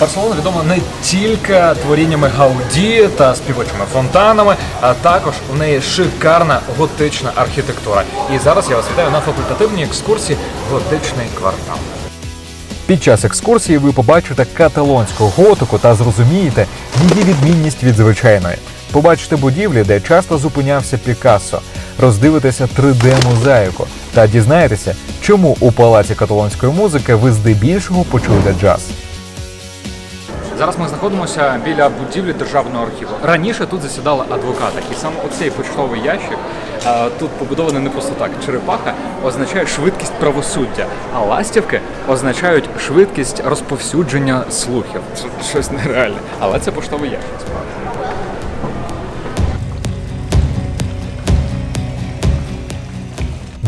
Барселона відома не тільки творіннями Гауді та співочими фонтанами, а також у неї шикарна готична архітектура. І зараз я вас вітаю на факультативній екскурсії Готичний квартал. Під час екскурсії ви побачите каталонську готику та зрозумієте її відмінність від звичайної. Побачите будівлі, де часто зупинявся Пікассо, роздивитеся 3D-мозаїку та дізнаєтеся, чому у палаці каталонської музики ви здебільшого почуєте джаз. Зараз ми знаходимося біля будівлі державного архіву. Раніше тут засідали адвокати, і саме оцей почтовий ящик е, тут побудований не просто так. Черепаха означає швидкість правосуддя, а ластівки означають швидкість розповсюдження слухів. Це щось нереальне. Але це поштовий ящик. справді.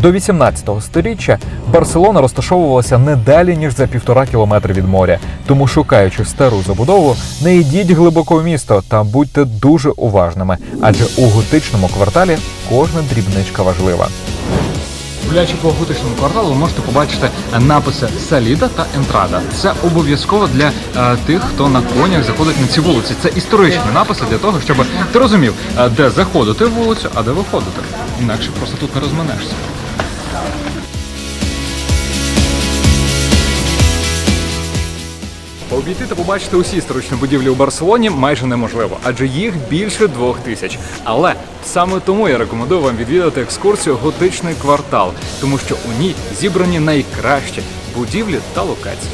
До 18 століття Барселона розташовувалася не далі ніж за півтора кілометри від моря. Тому, шукаючи стару забудову, не йдіть глибоко в місто та будьте дуже уважними, адже у готичному кварталі кожна дрібничка важлива. Гуляючи по готичному кварталу, можете побачити написи Саліда та Ентрада. Це обов'язково для е, тих, хто на конях заходить на ці вулиці. Це історичні написи для того, щоб ти розумів, е, де заходити в вулицю, а де виходити. Інакше просто тут не розминешся. Обійти та побачити усі історичні будівлі у Барселоні майже неможливо, адже їх більше двох тисяч. Але саме тому я рекомендую вам відвідати екскурсію Готичний квартал, тому що у ній зібрані найкращі будівлі та локації.